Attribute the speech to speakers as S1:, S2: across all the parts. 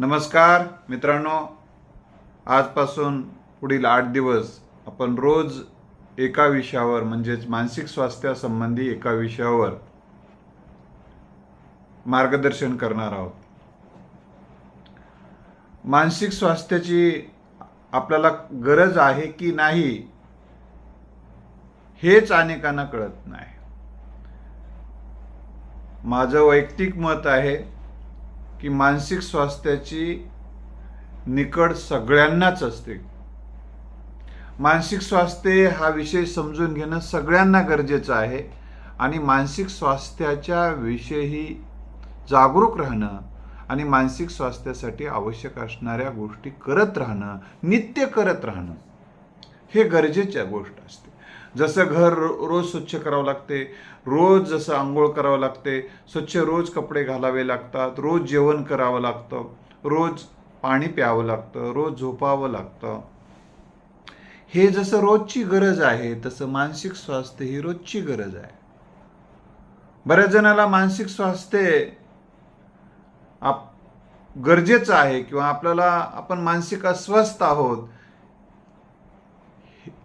S1: नमस्कार मित्रांनो. आजपासून पुढील आठ दिवस आपण रोज एका विषयावर म्हणजेच मानसिक स्वास्थ्यासंबंधी एका विषयावर मार्गदर्शन करणार आहोत. मानसिक स्वास्थ्याची आपल्याला गरज आहे की नाही हेच अनेकांना कळत नाही. माझं वैयक्तिक मत आहे की मानसिक स्वास्थ्याची निकड सगळ्यांनाच असते. मानसिक स्वास्थ्य हा विषय समजून घेणं सगळ्यांना गरजेचं आहे आणि मानसिक स्वास्थ्याच्या विषयी जागरूक राहणं आणि मानसिक स्वास्थ्यासाठी आवश्यक असणाऱ्या गोष्टी करत राहणं नित्य करत राहणं हे गरजेच्या गोष्ट असते. जसं घर रोज स्वच्छ करावं लागते रोज जसं आंघोळ करावं लागते स्वच्छ रोज कपडे घालावे लागतात रोज जेवण करावं लागतं रोज पाणी प्यावं लागतं रोज झोपावं लागतं. हे जसं रोजची गरज आहे तसं मानसिक स्वास्थ्य ही रोजची गरज आहे. बऱ्याच जणाला मानसिक स्वास्थ्य आप गरजेचं आहे किंवा आपल्याला आपण मानसिक अस्वस्थ आहोत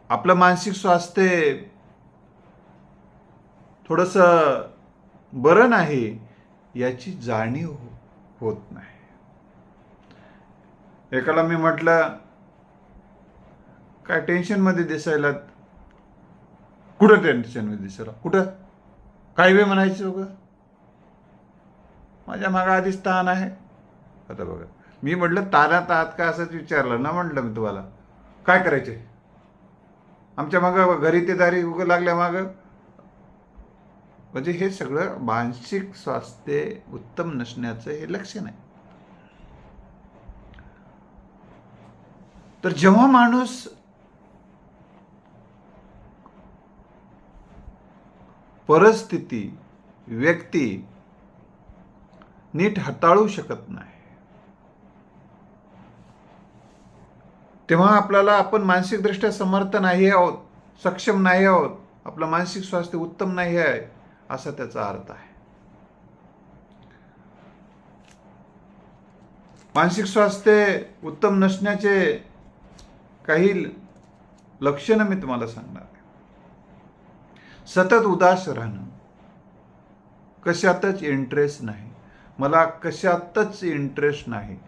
S1: आपलं मानसिक स्वास्थ्य थोडंसं बरं नाही याची जाणीव हो-, होत नाही. एकाला मी म्हटलं काय टेन्शनमध्ये दिसायला? कुठं टेन्शनमध्ये दिसायला? कुठं? काय वे म्हणायचं बघ माझ्या मागा आधीच ताण आहे. आता बघा. मी म्हटलं तारात आहात का असंच विचारलं ना? म्हटलं मी तुम्हाला. काय करायचे आमच्या मागं घरी ते दारी उगं लागल्या मागं. म्हणजे हे सगळं मानसिक स्वास्थ्य उत्तम नसण्याचं हे लक्षण आहे तर जेव्हा माणूस परिस्थिती व्यक्ती नीट हाताळू शकत नाही तेव्हा आपल्याला आपण मानसिकदृष्ट्या समर्थ नाही आहोत सक्षम नाही आहोत आपलं मानसिक स्वास्थ्य उत्तम नाही आहे असा त्याचा अर्थ आहे. मानसिक स्वास्थ्य उत्तम नसण्याचे काही लक्षणं मी तुम्हाला सांगणार आहे. सतत उदास राहणं. कशातच इंटरेस्ट नाही. मला कशातच इंटरेस्ट नाही.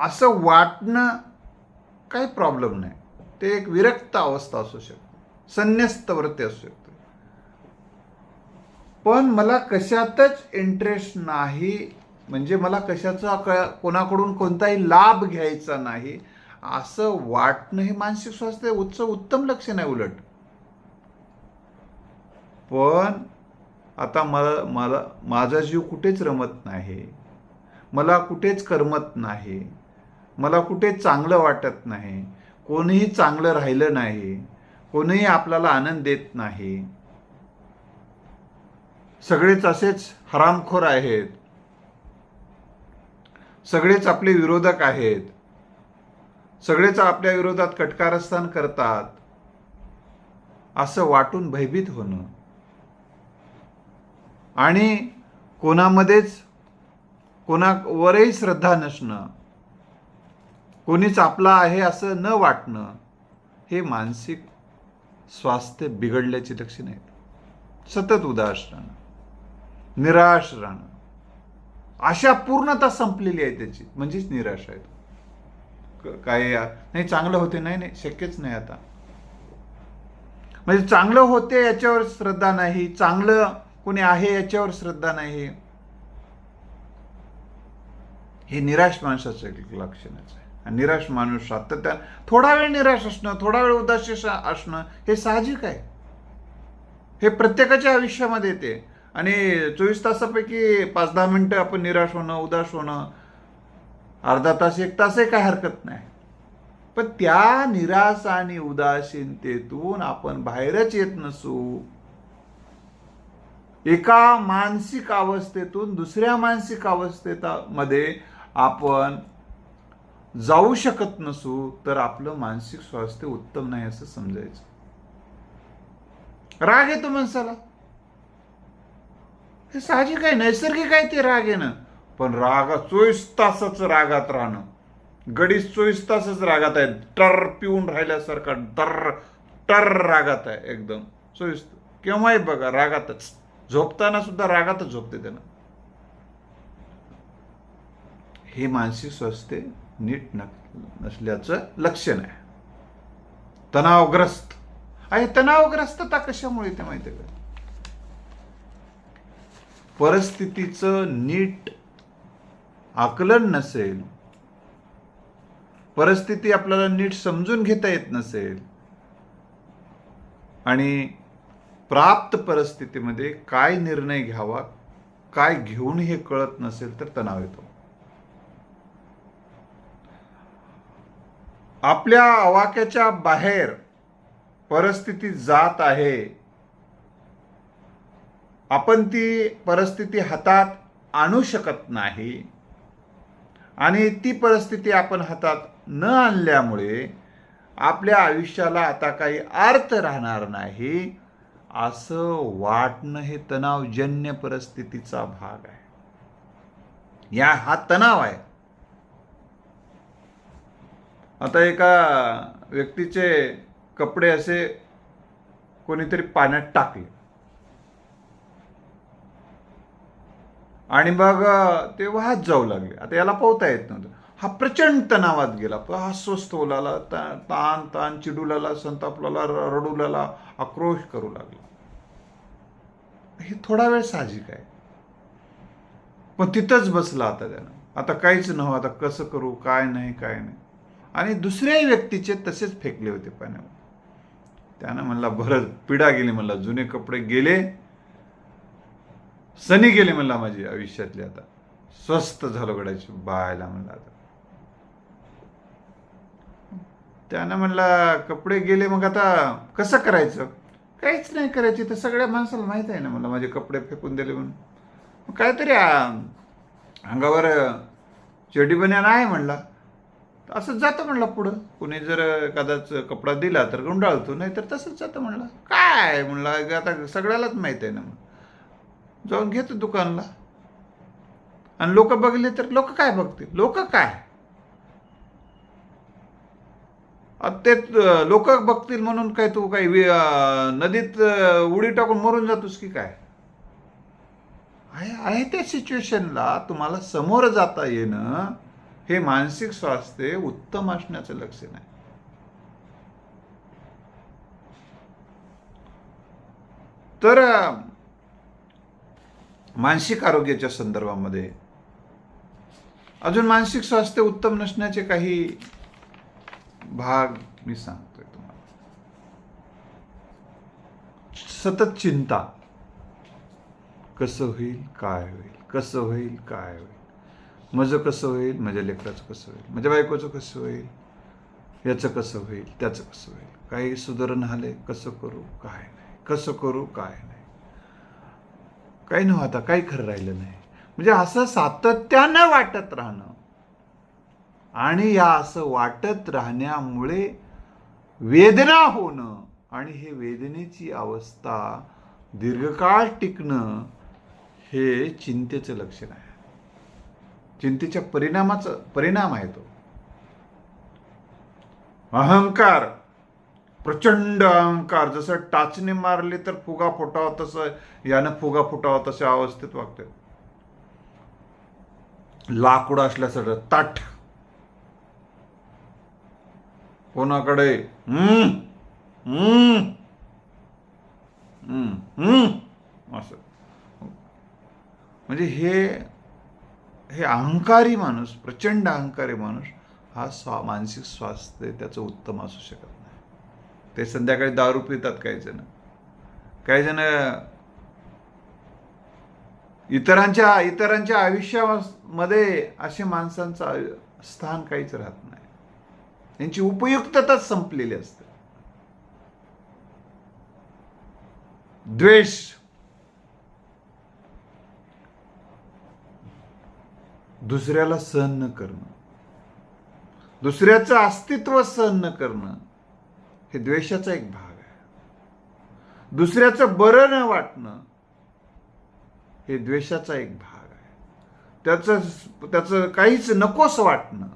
S1: असं वाटणं काही प्रॉब्लेम नाही. ते एक विरक्त अवस्था असू शकते. संन्यस्त वृत्ती असू शकते. पण मला कशातच इंटरेस्ट नाही म्हणजे मला कशाचा क कोणाकडून कोणताही लाभ घ्यायचा नाही असं वाटणं हे मानसिक स्वास्थ्य उच्च उत्तम लक्षण आहे उलट. पण आता मला मला माझा जीव कुठेच रमत नाही. मला कुठेच करमत नाही. मला कुठे चांगलं वाटत नाही कोणीही चांगलं राहिलं नाही कोणीही आपल्याला आनंद देत नाही. सगळेच असेच हरामखोर आहेत. सगळेच आपले विरोधक आहेत. सगळेच आपल्या विरोधात कटकारस्थान करतात. असं वाटून भयभीत होणं. आणि कोणामध्येच कोणावरही श्रद्धा नसणं. कोणीच आपला आहे असं न वाटणं हे मानसिक स्वास्थ्य बिघडल्याची लक्षणं आहेत. सतत उदास राहणं निराश राहणं आशा पूर्णता संपलेली आहे त्याची म्हणजेच निराश आहे काय नाही चांगलं होते नाही नाही शक्यच नाही आता. म्हणजे चांगलं होते याच्यावर श्रद्धा नाही चांगलं कोणी आहे याच्यावर श्रद्धा नाही. हे निराश माणसाचं एक लक्षणच आहे. निराश माणूस सातत्यानं थोडा वेळ निराश असणं थोडा वेळ उदास असणं हे साहजिक आहे. हे प्रत्येकाच्या आयुष्यामध्ये येते. आणि चोवीस तासापैकी पाच दहा मिनटं आपण निराश होणं उदास होणं अर्धा तास एक तासही काय हरकत नाही. पण त्या निराश आणि उदासीनतेतून आपण बाहेरच येत नसू. एका मानसिक अवस्थेतून दुसऱ्या मानसिक अवस्थेमध्ये आपण जाऊ शकत नसू तर आपलं मानसिक स्वास्थ्य उत्तम नाही असं समजायचं. राग येतो माणसाला. हे साहजिक आहे नैसर्गिक आहे ते राग येणं. पण रागा चोवीस तासच रागात राहणं. गडी चोवीस तासच रागात आहे टर पिऊन राहिल्यासारखा टर टर रागात आहे एकदम. चोवीस केव्हाही बघा रागातच. झोपताना सुद्धा रागातच झोपते त्यानं. हे मानसिक स्वास्थ्य नीट नसल्याचं लक्षण आहे. तणावग्रस्त. आणि तणावग्रस्तता कशामुळे येते माहिती का? परिस्थितीचं नीट आकलन नसेल परिस्थिती आपल्याला नीट समजून घेता येत नसेल आणि प्राप्त परिस्थितीमध्ये काय निर्णय घ्यावा काय घेऊन हे कळत नसेल तर तणाव येतो. आपल्या आवाक्याच्या बाहेर परिस्थिती जात आहे. आपण ती परिस्थिती हातात आणू शकत नाही आणि ती परिस्थिती आपण हातात न आणल्यामुळे आपल्या आयुष्याला आता काही अर्थ राहणार नाही. असं वाटणं हे तणावजन्य परिस्थितीचा भाग आहे. या हा तणाव आहे. आता एका व्यक्तीचे कपडे असे कोणीतरी पाण्यात टाकले. आणि मग ते वाहत जाऊ लागले. आता याला पोहता येत नव्हतं. हा प्रचंड तणावात गेला. हा अस्वस्थ होलाला ता- ताण ताण चिडूलाला संतापलाला रडू रडूलाला आक्रोश करू लागला. हे थोडा वेळ साहजिक आहे. पण तिथंच बसला आता त्यानं. आता काहीच नव्हतं. आता कसं करू? काय नाही काय नाही. आणि दुसऱ्याही व्यक्तीचे तसेच फेकले होते पाण्यावर. त्यानं म्हणला बरं पिढा गेली म्हणला जुने कपडे गेले सनी गेले म्हणला माझी आयुष्यातली आता. स्वस्त झालो गडाची बायला म्हणला आता. त्यानं म्हणला कपडे गेले मग आता कसं करायचं? काहीच नाही करायची तर सगळ्या माणसाला माहीत आहे ना मला माझे कपडे फेकून दिले म्हणून. मग काहीतरी अंगावर चडी बन्यान आहे म्हणला. असंच जातं म्हणलं पुढं. कुणी जर एखादाच कपडा दिला तर गुंडाळतो नाही तर तसंच जातं म्हणलं. काय म्हणला आता सगळ्यालाच माहीत आहे ना मग. जाऊन घेतो दुकानला. आणि लोक बघले तर लोक काय बघतील? लोक काय? ते लोक बघतील म्हणून काय तू काही नदीत उडी टाकून मरून जातोस की काय? आहे आहे त्या सिच्युएशनला तुम्हाला समोर जाता येणं हे मानसिक स्वास्थ्य उत्तम असण्याचं लक्षण आहे. तर मानसिक आरोग्याच्या संदर्भामध्ये अजून मानसिक स्वास्थ्य उत्तम नसण्याचे काही भाग मी सांगतोय तुम्हाला. सतत चिंता. कसं होईल? काय होईल? कसं होईल? काय होईल? माझं कसं होईल? माझ्या लेकराचं कसं होईल? माझ्या बायकोचं कसं होईल? याचं कसं होईल? त्याचं कसं होईल? काही सुधारण आले कसं करू? काय नाही. कसं करू? काय नाही. काही नव्हतं आता काही खरं राहिलं नाही. म्हणजे असं सातत्यानं वाटत राहणं. आणि या असं वाटत राहण्यामुळे वेदना होणं आणि हे वेदनेची अवस्था दीर्घकाळ टिकणं हे चिंतेचं लक्षण आहे. चिंतेच्या परिणामाचं परिणाम आहे तो. अहंकार प्रचंड अहंकार जसं टाचणी मारली तर फुगा फुटावा तसं यानं फुगा फुटावा तशा अवस्थेत वागते लाकूड असल्यासारखं ताठ. कोणाकडे? हम्म, हम्म, हम्म, हम्म, असं. म्हणजे हे हे अहंकारी माणूस प्रचंड अहंकारी माणूस हा स्वा मानसिक स्वास्थ्य त्याचं उत्तम असू शकत नाही. ते संध्याकाळी दारू पितात काही जण. काही जण इतरांच्या इतरांच्या आयुष्यामध्ये असे माणसांचं आयु- स्थान काहीच राहत नाही. त्यांची उपयुक्तताच संपलेली असते. द्वेष दुसऱ्याला सहन न करणं. दुसऱ्याचं अस्तित्व सहन न करणं हे द्वेषाचा एक भाग आहे. दुसऱ्याचं बरं न वाटणं हे द्वेषाचा एक भाग आहे. त्याचं त्याचं काहीच नकोस वाटणं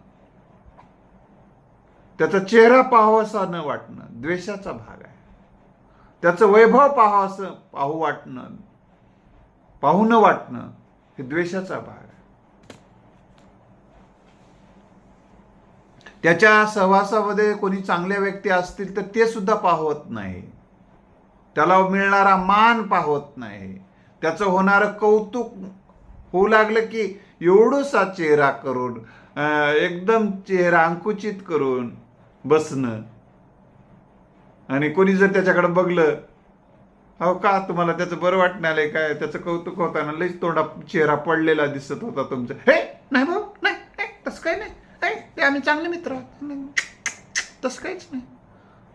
S1: त्याचा चेहरा पाहावासा न वाटणं द्वेषाचा भाग आहे. त्याचं वैभव पाहावास पाहू वाटणं पाहू न वाटणं हे द्वेषाचा भाग आहे त्याच्या सहवासामध्ये कोणी चांगल्या व्यक्ती असतील तर ते सुद्धा पाहत नाही. त्याला मिळणारा मान पाहत नाही. त्याचं होणारं कौतुक होऊ लागलं की एवढूसा चेहरा करून एकदम चेहरा अंकुचित करून बसणं. आणि कोणी जर त्याच्याकडे बघलं अहो का तुम्हाला त्याचं बरं वाटणं आलंय काय? त्याचं कौतुक होताना लईच तोंडा चेहरा पडलेला दिसत होता तुमचा. हे नाही भाऊ नाही नाही, तसं काही नाही. नाही ते आम्ही चांगले मित्र आहोत. तसं काहीच नाही.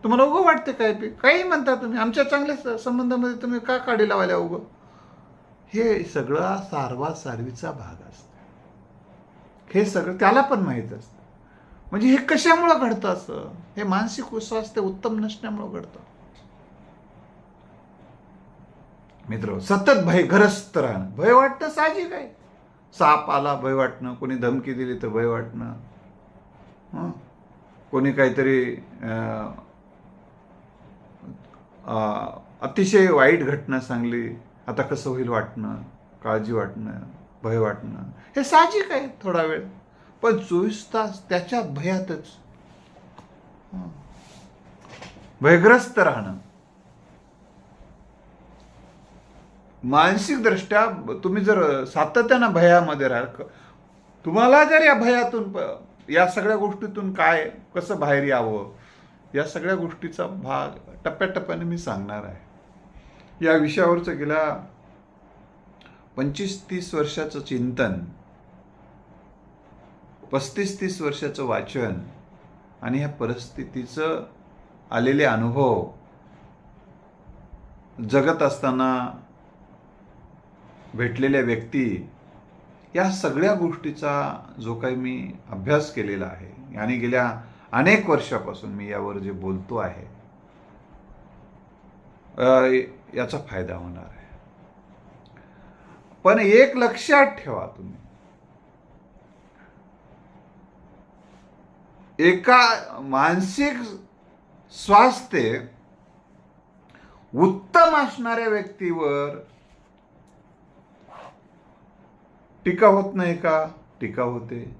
S1: तुम्हाला उगं वाटतं काय? बी काही म्हणता तुम्ही. आमच्या चांगल्या संबंधामध्ये तुम्ही का काढी लावायला उगं? हे सगळं सारवा सारवीचा भाग असतो. हे सगळं त्याला पण माहीत असतं. म्हणजे हे कशामुळं घडतं असं? हे मानसिक स्वास्थ्य उत्तम नसण्यामुळं घडतं. मित्र सतत भय भयग्रस्त राहणं. भय वाटणं साहजिक आहे. साप आला भय वाटणं. कोणी धमकी दिली तर भय वाटणं. कोणी काहीतरी अतिशय वाईट घटना सांगली. आता कसं होईल वाटणं? काळजी वाटणं? भय वाटणं? हे साहजिक आहे थोडा वेळ. पण चोवीस तास त्याच्या भयातच. भयग्रस्त राहणं. मानसिकदृष्ट्या तुम्ही जर सातत्यानं भयामध्ये राहाल तुम्हाला जर या भयातून या सगळ्या गोष्टीतून काय कसं बाहेर यावं या सगळ्या गोष्टीचा भाग टप्प्याटप्प्याने मी सांगणार आहे. या विषयावरचं गेल्या पंचवीस तीस वर्षाचं चिंतन पस्तीस तीस वर्षाचं वाचन आणि ह्या परिस्थितीचं आलेले अनुभव जगत असताना भेटलेल्या व्यक्ती या सगळ्या गोष्टीचा जो काही मी अभ्यास केलेला आहे आणि गेल्या अनेक वर्षापासून मी यावर जे बोलतो आहे याचा फायदा होणार आहे. पण एक लक्षात ठेवा तुम्ही. एका मानसिक स्वास्थ्य उत्तम असणाऱ्या व्यक्तीवर टीका होत नाही का? टीका होते.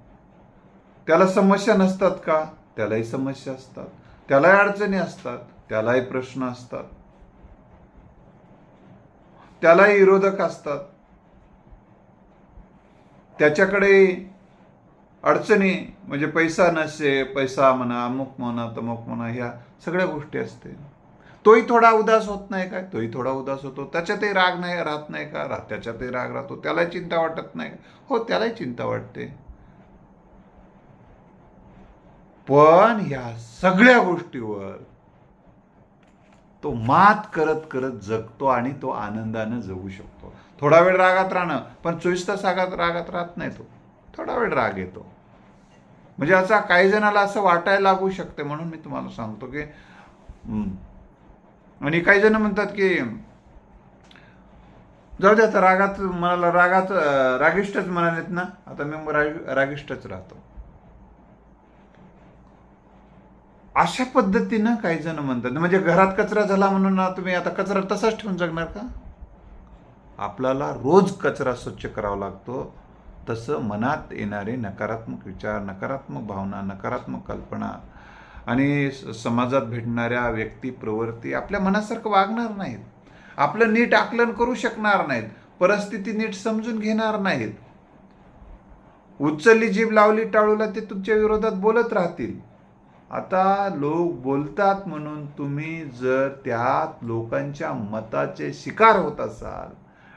S1: त्याला समस्या नसतात का? त्यालाही समस्या असतात. त्यालाही अडचणी असतात. त्यालाही प्रश्न असतात. त्यालाही विरोधक असतात. त्याच्याकडे अडचणी म्हणजे पैसा नसे पैसा म्हणा अमुक म्हणा तमुक म्हणा ह्या सगळ्या गोष्टी असते. तोही थोडा उदास होत नाही काय तोही थोडा उदास होतो. त्याच्यातही राग नाही राहत नाही का? राह त्याच्यातही राग राहतो. त्यालाही चिंता वाटत नाही का? हो त्यालाही चिंता वाटते. पण ह्या सगळ्या गोष्टीवर तो मात करत करत जगतो आणि तो आनंदानं जगू शकतो. थोडा वेळ रागात राहणं पण चोवीस तास रागात रागात राहत नाही तो. थोडा वेळ राग येतो. म्हणजे असा काही जणाला असं वाटायला लागू शकते म्हणून मी तुम्हाला सांगतो की हम्म. आणि काही जण म्हणतात की जाऊ दे आता रागात मनाला रागात अं, रागिष्टच म्हणालेत ना आता मी राग रागिष्टच राहतो. अशा पद्धतीनं काही जण म्हणतात म्हणजे घरात कचरा झाला म्हणून ना तुम्ही आता कचरा तसाच ठेवून जगणार का? आपल्याला रोज कचरा स्वच्छ करावा लागतो. तसं मनात येणारे नकारात्मक विचार नकारात्मक भावना नकारात्मक कल्पना आणि स- समाजात भेटणाऱ्या व्यक्ती प्रवृत्ती आपल्या मनासारखं वागणार नाहीत. आपलं नीट आकलन करू शकणार नाहीत. परिस्थिती नीट समजून घेणार नाहीत. उचलली जीभ लावली टाळूला ते तुमच्या विरोधात बोलत राहतील. आता लोक बोलतात म्हणून तुम्ही जर त्यात लोकांच्या मताचे शिकार होत असाल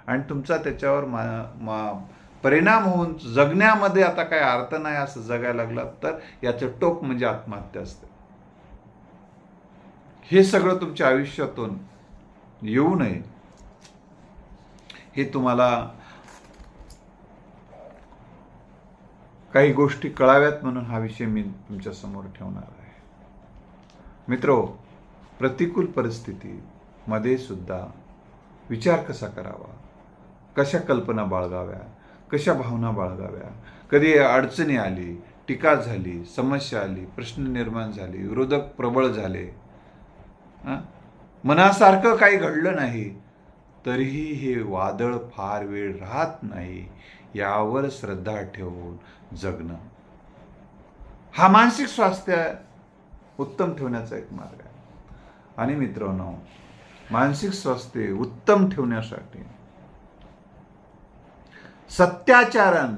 S1: आणि तुमचा त्याच्यावर मा, मा परिणाम होऊन जगण्यामध्ये आता काय अर्थ नाही असं जगायला लागला तर याचं टोक म्हणजे आत्महत्या असते. हे सगळं तुमच्या आयुष्यातून येऊ नये. हे तुम्हाला काही गोष्टी कळाव्यात म्हणून हा विषय मी तुमच्यासमोर ठेवणार आहे. मित्रो प्रतिकूल परिस्थितीमध्ये सुद्धा विचार कसा करावा? कशा कल्पना बाळगाव्या? कशा भावना बाळगाव्या? कधी अडचणी आली टीका झाली समस्या आली प्रश्न निर्माण झाले विरोधक प्रबळ झाले मनासारखं काही घडलं नाही तरीही हे वादळ फार वेळ राहत नाही यावर श्रद्धा ठेवून जगणं. हा मानसिक स्वास्थ्य उत्तम ठेवण्याचा एक मार्ग आहे. आणि मित्रांनो मानसिक स्वास्थ्य उत्तम ठेवण्यासाठी सत्याचरण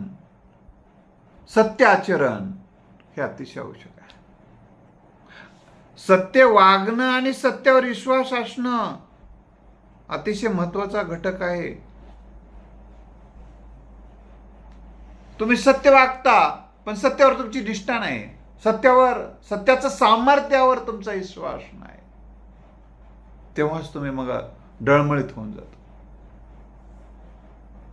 S1: सत्याचरण हे अतिशय आवश्यक आहे. सत्य वागणं आणि सत्यावर विश्वास असणं अतिशय महत्त्वाचा घटक आहे. तुम्ही सत्य वागता पण सत्यावर तुमची निष्ठा नाही. सत्यावर सत्याचं सामर्थ्यावर तुमचा विश्वास नाही. तेव्हाच तुम्ही मग डळमळीत होऊन जातो.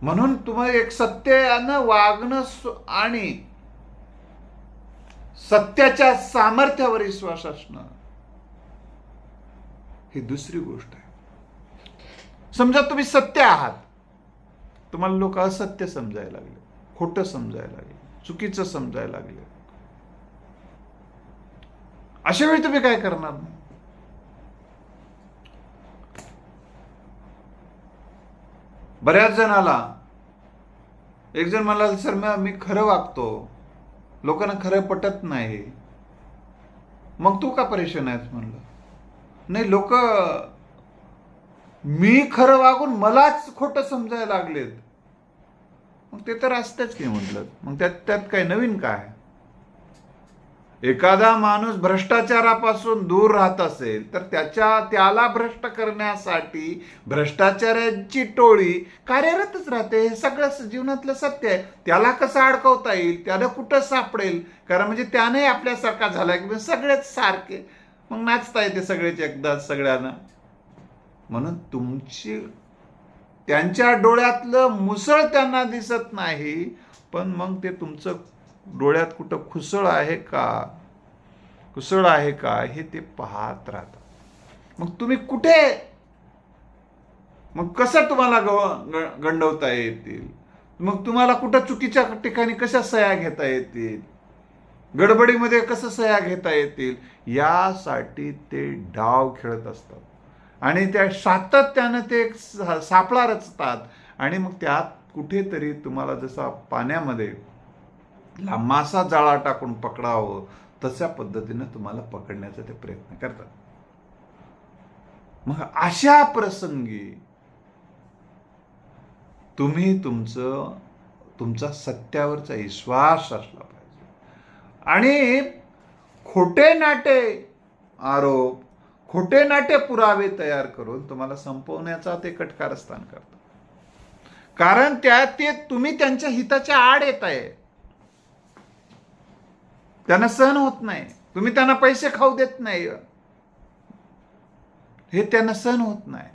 S1: म्हणून तुम्हाला एक सत्यानं वागणं आणि सत्याच्या सामर्थ्यावर विश्वास असणं ही दुसरी गोष्ट आहे. समजा तुम्ही सत्य आहात. तुम्हाला लोक असत्य समजायला लागले. खोटं समजायला लागले. चुकीचं समजायला लागले. अशा वेळी तुम्ही काय करणार? नाही बऱ्याच जणाला एक जण मला सर मी खरं वागतो. लोकांना खरं पटत नाही. मग तू का परेशान आहेस म्हणलं? नाही लोक मी खरं वागून मलाच खोटं समजायला लागलेत. मग ते तर असतेच की म्हटलं मग त्यात त्यात काय नवीन काय? एखादा माणूस भ्रष्टाचारापासून दूर राहत असेल तर त्याच्या त्याला भ्रष्ट करण्यासाठी भ्रष्टाचाराची टोळी कार्यरतच राहते. हे सगळं जीवनातलं सत्य आहे. त्याला कसं अडकवता येईल? त्याला कुठं सापडेल? कारण म्हणजे त्याने आपल्यासारखा झाला की म्हणजे सगळेच सारखे. मग नाचता येते सगळेच एकदा सगळ्यांना. म्हणून तुमची त्यांच्या डोळ्यातलं मुसळ त्यांना दिसत नाही पण मग ते तुमचं डोळ्यात कुठं खुसळ आहे का? कुसळ आहे का? हे ते पाहत राहतात. मग तुम्ही कुठे? मग कसं तुम्हाला गव- ग- गंडवता येतील? मग तुम्हाला कुठं चुकीच्या ठिकाणी कशा सह्या घेता येतील? गडबडीमध्ये कसं सह्या घेता येतील? यासाठी ते डाव खेळत असतात. आणि त्या सातत्यानं ते एक सापळा रचतात. आणि मग त्यात कुठेतरी तुम्हाला जसा पाण्यामध्ये ला मासा जाळा टाकून पकडावं तशा पद्धतीनं तुम्हाला पकडण्याचा ते प्रयत्न करतात. मग अशा प्रसंगी तुम्ही तुमचं तुमचा सत्यावरचा विश्वास असला पाहिजे. आणि खोटे नाटे आरोप खोटे नाटे पुरावे तयार करून तुम्हाला संपवण्याचा ते कटकारस्थान करतात. कारण त्या ते तुम्ही त्यांच्या हिताच्या आड येत आहे त्यांना सहन होत नाही. तुम्ही त्यांना पैसे खाऊ देत नाही. हे त्यांना सहन होत नाही.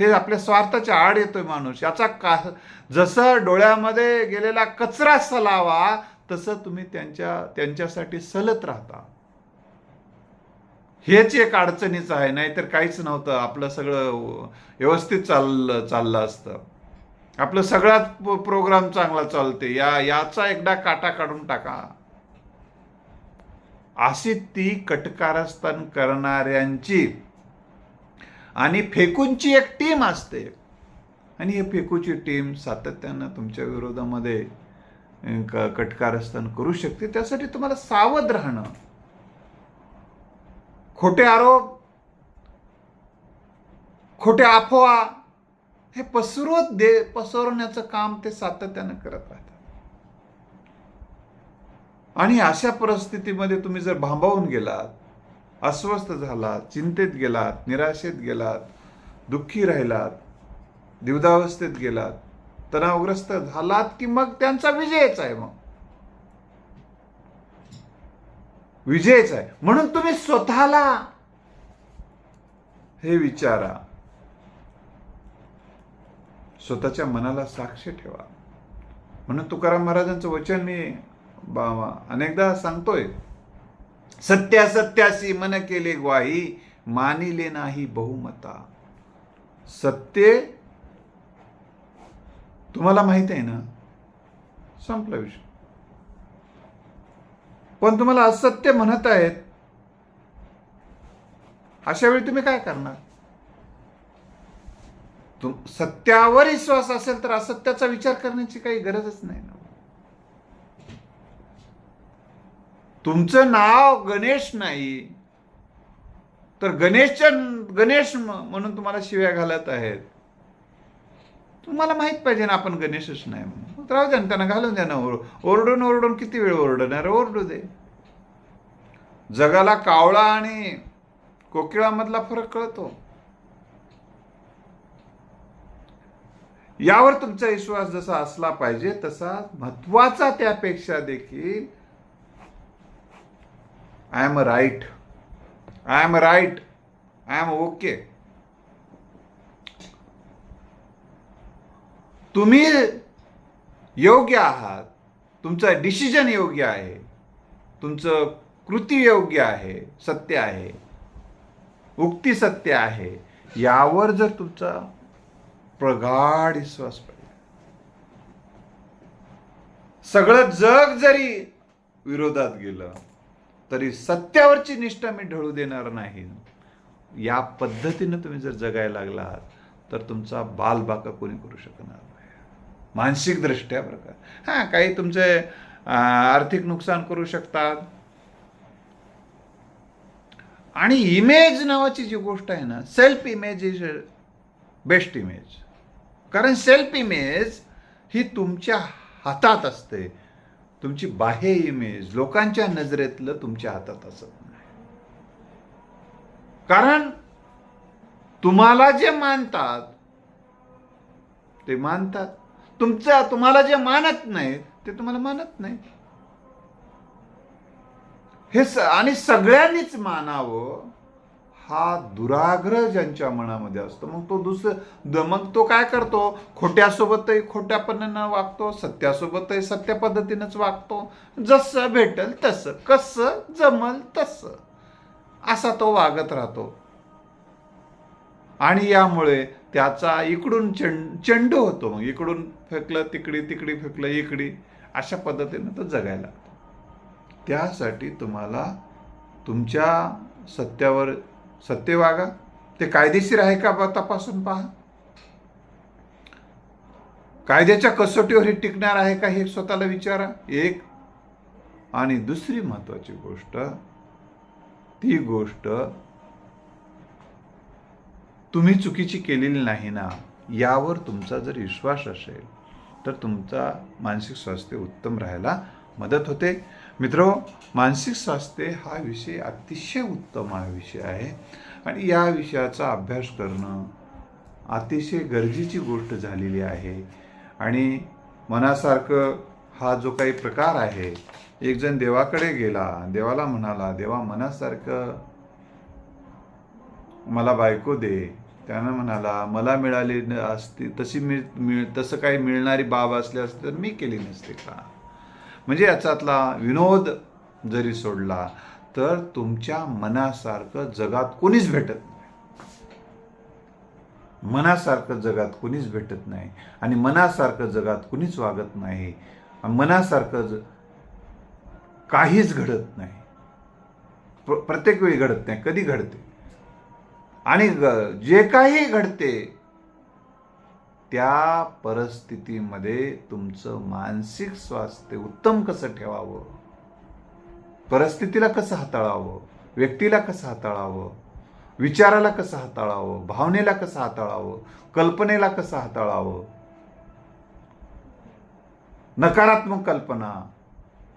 S1: हे आपल्या स्वार्थाच्या आड येतोय माणूस. याचा का जसं डोळ्यामध्ये गेलेला कचरा सलावा तसं तुम्ही त्यांच्या त्यांच्यासाठी सलत राहता. हेच एक अडचणीचं आहे. नाहीतर काहीच नव्हतं. आपलं सगळं व्यवस्थित चाललं चाललं असतं. आपलं सगळाच प्रोग्राम चांगला चालते. या याचा एकदा काटा काढून टाका. अशी ती कटकारस्थान करणाऱ्यांची आणि फेकूंची एक टीम असते. आणि हे फेकूची टीम सातत्यानं तुमच्या विरोधामध्ये क- कटकारस्थान करू शकते. त्यासाठी तुम्हाला सावध राहणं. खोटे आरोप खोटे अफवा हे पसरवत दे पसरवण्याचं काम ते सातत्यानं करत आहे. आणि अशा परिस्थितीमध्ये तुम्ही जर भांबावून गेलात अस्वस्थ झालात चिंतेत गेलात निराशेत गेलात दुःखी राहिलात दिवदावस्थेत गेलात तणावग्रस्त झालात की मग त्यांचा विजयच आहे मग. विजयच आहे. म्हणून तुम्ही स्वतःला हे विचारा. स्वतःच्या मनाला साक्ष ठेवा. म्हणून तुकाराम महाराजांचं वचन मी बाबा. अनेकदा सांगतोय सत्यासत्याशी मन केले ग्वाही मानिले नाही बहुमता. सत्य तुम्हाला माहीत आहे ना? संपला विषय. पण तुम्हाला असत्य म्हणत आहेत अशा वेळी तुम्ही काय करणार? तुम सत्यावर विश्वास असेल तर असत्याचा विचार करण्याची काही गरजच नाही ना? तुमचं नाव गणेश नाही. तर गणेशच्या गणेश म्हणून तुम्हाला शिव्या घालत आहेत. तुम्हाला माहीत पाहिजे ना आपण गणेशच नाही म्हणून. राहू द्या ना त्यांना घालून द्या ना ओर- ओरडून ओरडून किती वेळ ओरडणार ओरडू दे. जगाला कावळा आणि कोकिळामधला फरक कळतो. यावर तुमचा विश्वास जसा असला पाहिजे तसा महत्त्वाचा त्यापेक्षा देखील I am right I am right I am okay तुम्ही योग्य आहात. तुमचं डिसिजन योग्य आहे. तुमचं कृती योग्य आहे. सत्य आहे. उक्ती सत्य आहे. यावर जर तुमचा प्रगाढ विश्वास पाहिजे सगळं जग जरी विरोधात गेलं तरी सत्यावरची निष्ठा मी ढळू देणार नाही. या पद्धतीनं तुम्ही जर जगायला लागलात तर तुमचा बालबाका कोणी करू शकणार नाही. मानसिक दृष्ट्या प्रकार. हां काही तुमचे आर्थिक नुकसान करू शकतात. आणि इमेज नावाची जी गोष्ट आहे ना self image is best image कारण सेल्फ इमेज ही तुमच्या हातात असते. तुमची बाह्य इमेज लोकांच्या नजरेतलं तुमच्या हातात असत नाही. कारण तुम्हाला जे मानतात ते मानतात. तुमचा तुम्हाला जे मानत नाही ते तुम्हाला मानत नाही हे स आणि सगळ्यांनीच मानावं हा दुराग्रह ज्यांच्या मनामध्ये असतो मग तो दुसरं द- मग तो काय करतो? खोट्यासोबतही खोट्यापणानं वागतो सत्यासोबतही सत्य पद्धतीनंच वागतो. जसं भेटल तसं कसं जमल तसं. असा तो वागत राहतो. आणि यामुळे त्याचा इकडून चेंड चेंडू होतो मग. इकडून फेकलं तिकडी तिकडी फेकलं इकडी. अशा पद्धतीनं तो जगायला लागतो. त्यासाठी तुम्हाला तुमच्या सत्यावर सत्य वागा. ते कायदेशीर आहे का बा तपासून पहा. कायद्याच्या कसोटीवर हे टिकणार आहे का हे स्वतःला विचारा. एक. आणि दुसरी महत्वाची गोष्ट ती गोष्ट तुम्ही चुकीची केलेली नाही ना यावर तुमचा जर विश्वास असेल तर तुमचा मानसिक स्वास्थ्य उत्तम राहायला मदत होते. मित्र मानसिक स्वास्थ्य हा विषय अतिशय उत्तम हा विषय आहे. आणि या विषयाचा अभ्यास करणं अतिशय गरजेची गोष्ट झालेली आहे. आणि मनासारखं हा जो काही प्रकार आहे एक जण देवाकडे गेला देवाला म्हणाला देवा मनासारखं मला बायको दे. त्यानं म्हणाला मला मिळाली न- असती तशी मिळ मिळ तसं काही मिळणारी बाब असली असते तर मी केली नसते का? म्हणजे याच्यातला विनोद जरी सोडला तर तुमच्या मनासारखं जगात कोणीच भेटत नाही. मनासारखं जगात कुणीच भेटत नाही आणि मनासारखं जगात कुणीच वागत नाही. मनासारखं ज काहीच घडत नाही. प्र- प्रत्येक वेळी घडत नाही कधी घडते? आणि जे काही घडते त्या परिस्थितीमध्ये तुमचं मानसिक स्वास्थ्य उत्तम कसं ठेवावं? परिस्थितीला कसं हाताळावं? व्यक्तीला कसं हाताळावं? विचाराला कसं हाताळावं? भावनेला कसं हाताळावं? कल्पनेला कसं हाताळावं? नकारात्मक कल्पना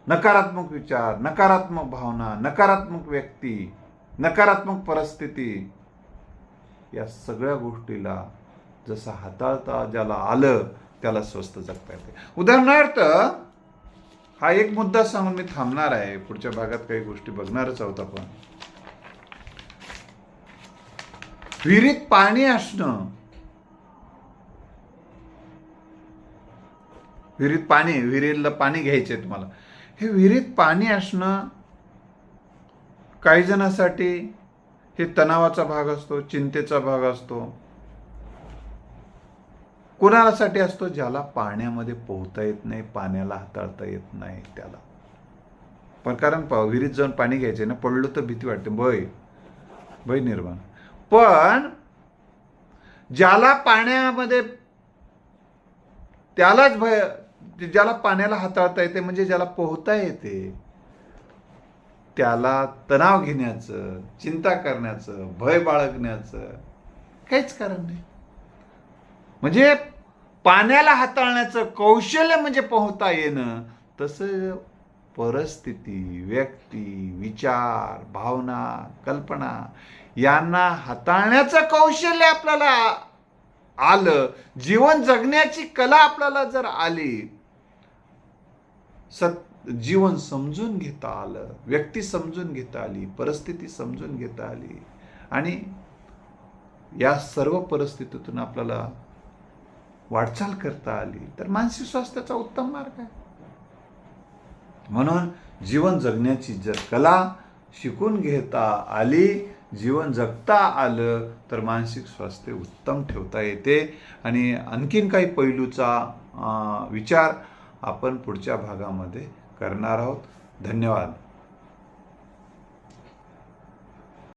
S1: नकारात्मक विचार नकारात्मक भावना नकारात्मक व्यक्ती नकारात्मक परिस्थिती या सगळ्या गोष्टीला जसं हाताळता ज्याला आलं त्याला स्वस्त जगता येते. उदाहरणार्थ हा एक मुद्दा सांगून मी थांबणार आहे. पुढच्या भागात काही गोष्टी बघणारच आहोत आपण. विहिरीत पाणी असणं. विहिरीत पाणी विहिरीला पाणी घ्यायचे तुम्हाला. हे विहिरीत पाणी असणं काही जणांसाठी हे तणावाचा भाग असतो चिंतेचा भाग असतो. कोणासाठी असतो? ज्याला पाण्यामध्ये पोहता येत नाही पाण्याला हाताळता येत नाही त्याला. पण कारण विहिरीत जाऊन पाणी घ्यायचे ना पडलो तर भीती वाटते. भय. भय निर्माण. पण ज्याला पाण्यामध्ये त्यालाच भय ज्याला पाण्याला हाताळता येते म्हणजे ज्याला पोहता येते त्याला तणाव घेण्याचं चिंता करण्याचं भय बाळगण्याचं काहीच कारण नाही. म्हणजे पाण्याला हाताळण्याचं कौशल्य म्हणजे पोहता येणं. तसं परिस्थिती व्यक्ती विचार भावना कल्पना यांना हाताळण्याचं कौशल्य आपल्याला आलं. जीवन जगण्याची कला आपल्याला जर आली सत जीवन समजून घेता आलं व्यक्ती समजून घेता आली परिस्थिती समजून घेता आली आणि या सर्व परिस्थितीतून आपल्याला वाटचाल करता आली तर मानसिक स्वास्थ्याचा उत्तम मार्ग आहे. म्हणून जीवन जगण्याची जर कला शिकून घेता आली जीवन जगता आलं तर मानसिक स्वास्थ्य उत्तम ठेवता येते. आणि आणखीन काही पैलूचा विचार आपण पुढच्या भागामध्ये करणार आहोत. धन्यवाद.